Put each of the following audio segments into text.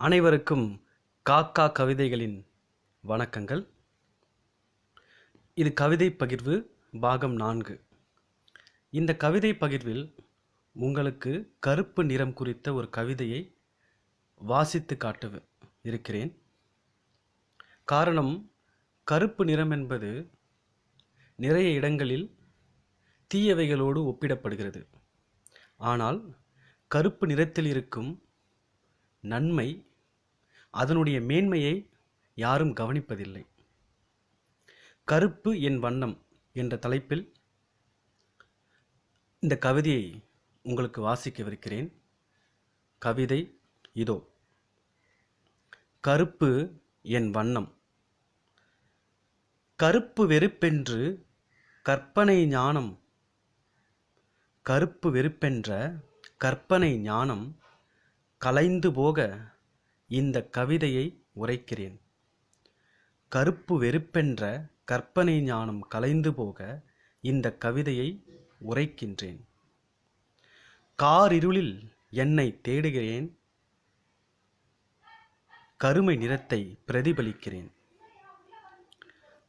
அனைவருக்கும் காக்கா கவிதைகளின் வணக்கங்கள். இது கவிதை பகிர்வு பாகம் நான்கு. இந்த கவிதை பகிர்வில் உங்களுக்கு கருப்பு நிறம் குறித்த ஒரு கவிதையை வாசித்து காட்டு இருக்கிறேன். காரணம் கருப்பு நிறம் என்பது நிறைய இடங்களில் தீயவைகளோடு ஒப்பிடப்படுகிறது. ஆனால் கருப்பு நிறத்தில் இருக்கும் நன்மை அதனுடைய மேன்மையை யாரும் கவனிப்பதில்லை. கருப்பு என் வண்ணம் என்ற தலைப்பில் இந்த கவிதையை உங்களுக்கு வாசிக்கவிருக்கிறேன். கவிதை இதோ. கருப்பு என் வண்ணம். கருப்பு வெறுப்பென்று கற்பனை ஞானம். கருப்பு வெறுப்பென்ற கற்பனை ஞானம் கலைந்து போக இந்த கவிதையை உரைக்கிறேன். கருப்பு வெறுப்பென்ற கற்பனை ஞானம் கலைந்து போக இந்த கவிதையை உரைக்கின்றேன். காரிருளில் என்னை தேடுகிறேன். கருமை நிறத்தை பிரதிபலிக்கிறேன்.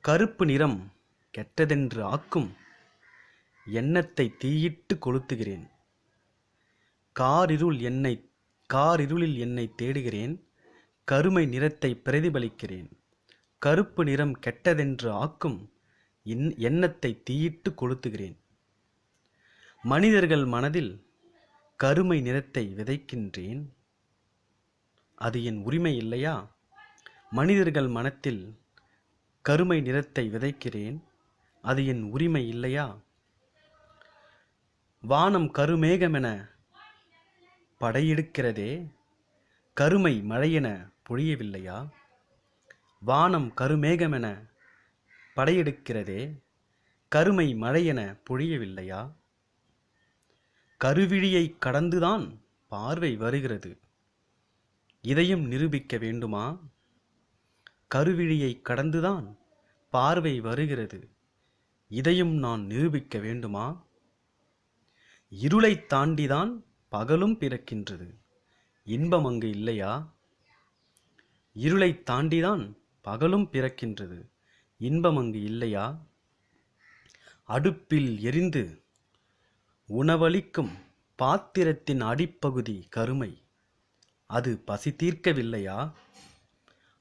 கருப்பு நிறம் கெட்டதென்று ஆக்கும் எண்ணத்தை தீயிட்டு கொளுத்துகிறேன். காரிருள் என்னை காரிருளில் என்னை தேடுகிறேன். கருமை நிறத்தை பிரதிபலிக்கிறேன். கருப்பு நிறம் கெட்டதென்று ஆக்கும் இன் எண்ணத்தை தீயிட்டு கொளுத்துகிறேன். மனிதர்கள் மனதில் கருமை நிறத்தை விதைக்கின்றேன். அது என் உரிமை இல்லையா? மனிதர்கள் மனத்தில் கருமை நிறத்தை விதைக்கிறேன். அது என் உரிமை இல்லையா? வானம் கருமேகமென படையெடுக்கிறதே. கருமை மழையென பொழியவில்லையா? வானம் கருமேகமென படையெடுக்கிறதே கருமை மழையென பொழியவில்லையா? கருவிழியை கடந்துதான் பார்வை வருகிறது. இதையும் நிரூபிக்க வேண்டுமா? கருவிழியை கடந்துதான் பார்வை வருகிறது. இதையும் நான் நிரூபிக்க வேண்டுமா? இருளைத் தாண்டிதான் பகலும் பிறக்கின்றது. இன்பம் அங்கு இல்லையா? இருளைத் தாண்டிதான் பகலும் பிறக்கின்றது. இன்பம் அங்கு இல்லையா? அடுப்பில் எரிந்து உணவளிக்கும் பாத்திரத்தின் அடிப்பகுதி கருமை. அது பசி தீர்க்கவில்லையா?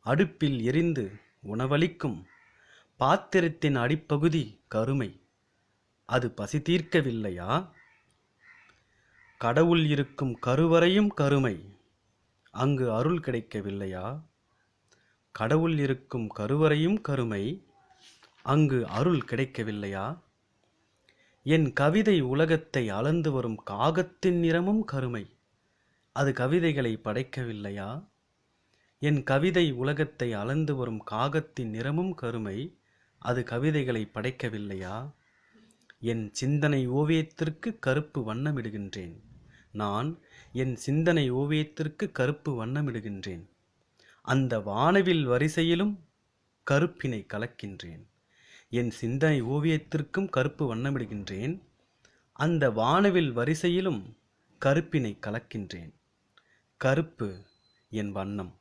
அடுப்பில் எரிந்து உணவளிக்கும் பாத்திரத்தின் அடிப்பகுதி கருமை. அது பசி தீர்க்கவில்லையா? கடவுள் இருக்கும் கருவறையும் கருமை. அங்கு அருள் கிடைக்கவில்லையா? கடவுள் இருக்கும் கருவறையும் கருமை அங்கு அருள் கிடைக்கவில்லையா? என் கவிதை உலகத்தை அளந்து வரும் காகத்தின் நிறமும் கருமை அது கவிதைகளை படைக்கவில்லையா? என் கவிதை உலகத்தை அளந்து வரும் காகத்தின் நிறமும் கருமை அது கவிதைகளை படைக்கவில்லையா? என் சிந்தனை ஓவியத்திற்கு கருப்பு வண்ணமிடுகின்றேன். நான் என் சிந்தனை ஓவியத்திற்கு கருப்பு வண்ணமிடுகின்றேன். அந்த வானவில் வரிசையிலும் கருப்பினை கலக்கின்றேன். என் சிந்தனை ஓவியத்திற்கும் கருப்பு வண்ணமிடுகின்றேன். அந்த வானவில் வரிசையிலும் கருப்பினை கலக்கின்றேன். கருப்பு என் வண்ணம்.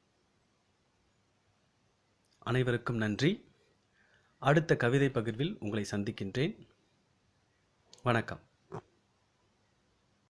அனைவருக்கும் நன்றி. அடுத்த கவிதை பகிர்வில் உங்களை சந்திக்கின்றேன். வணக்கம்.